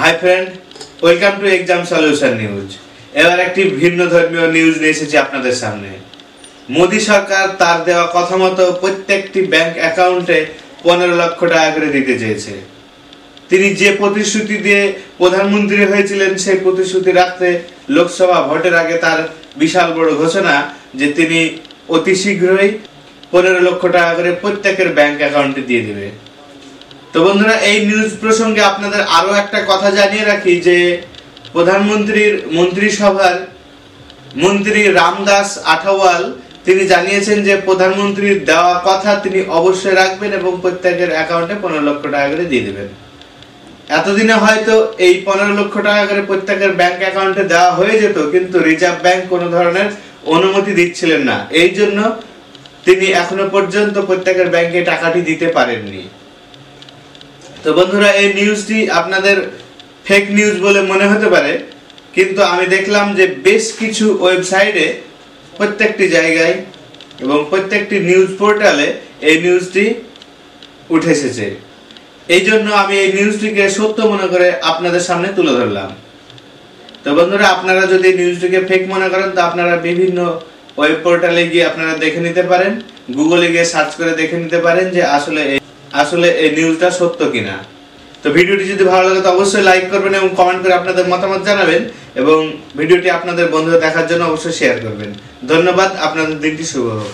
Hi friend welcome to exam solution news এবার একটি ভিন্ন ধর্মীয় নিউজ নিয়ে এসেছি আপনাদের সামনে। মোদী সরকার তার দেওয়া কথা মতো প্রত্যেকটি ব্যাংক অ্যাকাউন্টে পনেরো লক্ষ টাকা করে দিতে চেয়েছে। তিনি যে প্রতিশ্রুতি দিয়ে প্রধানমন্ত্রী হয়েছিলেন, সেই প্রতিশ্রুতি রাখতে লোকসভা ভোটের আগে তার বিশাল বড় ঘোষণা যে তিনি অতি শীঘ্রই পনেরো লক্ষ টাকা করে প্রত্যেকের ব্যাংক অ্যাকাউন্টে দিয়ে দেবে। তো বন্ধুরা, এই নিউজ প্রসঙ্গে আপনাদের আরও একটা কথা জানিয়ে রাখি যে প্রধানমন্ত্রীর মন্ত্রিসভার মন্ত্রী রামদাস আঠাওয়াল, তিনি জানিয়েছেন যে প্রধানমন্ত্রীর দেওয়া কথা তিনি অবশ্যই রাখবেন এবং প্রত্যেকের অ্যাকাউন্টে পনেরো লক্ষ টাকা করে দিয়ে দেবেন। এতদিনে হয়তো এই পনেরো লক্ষ টাকা করে প্রত্যেকের ব্যাংক অ্যাকাউন্টে দেওয়া হয়ে যেত, কিন্তু রিজার্ভ ব্যাংক কোনো ধরনের অনুমতি দিচ্ছিলেন না। এই জন্য তিনি এখনও পর্যন্ত প্রত্যেকের ব্যাংকে টাকাটি দিতে পারেননি। তো বন্ধুরা, এই নিউজটি আপনাদের ফেক নিউজ বলে মনে হতে পারে, কিন্তু আমি দেখলাম যে বেশ কিছু ওয়েবসাইটে প্রত্যেকটি জায়গায় এবং প্রত্যেকটি নিউজ পোর্টালে এই নিউজটি উঠে এসেছে। এই জন্য আমি এই নিউজটিকে সত্য মনে করে আপনাদের সামনে তুলে ধরলাম। তো বন্ধুরা, আপনারা যদি নিউজটিকে ফেক মনে করেন, তো আপনারা বিভিন্ন ওয়েব পোর্টালে গিয়ে আপনারা দেখে নিতে পারেন। গুগলে গিয়ে সার্চ করে দেখে নিতে পারেন যে আসলে আসলে এই নিউজটা সত্য কিনা? তো ভিডিওটি যদি ভালো লাগে তো অবশ্যই লাইক করবেন এবং কমেন্ট করে আপনাদের মতামত জানাবেন এবং ভিডিওটি আপনাদের বন্ধুরা দেখার জন্য অবশ্যই শেয়ার করবেন। ধন্যবাদ, আপনাদের দিনটি শুভ হোক।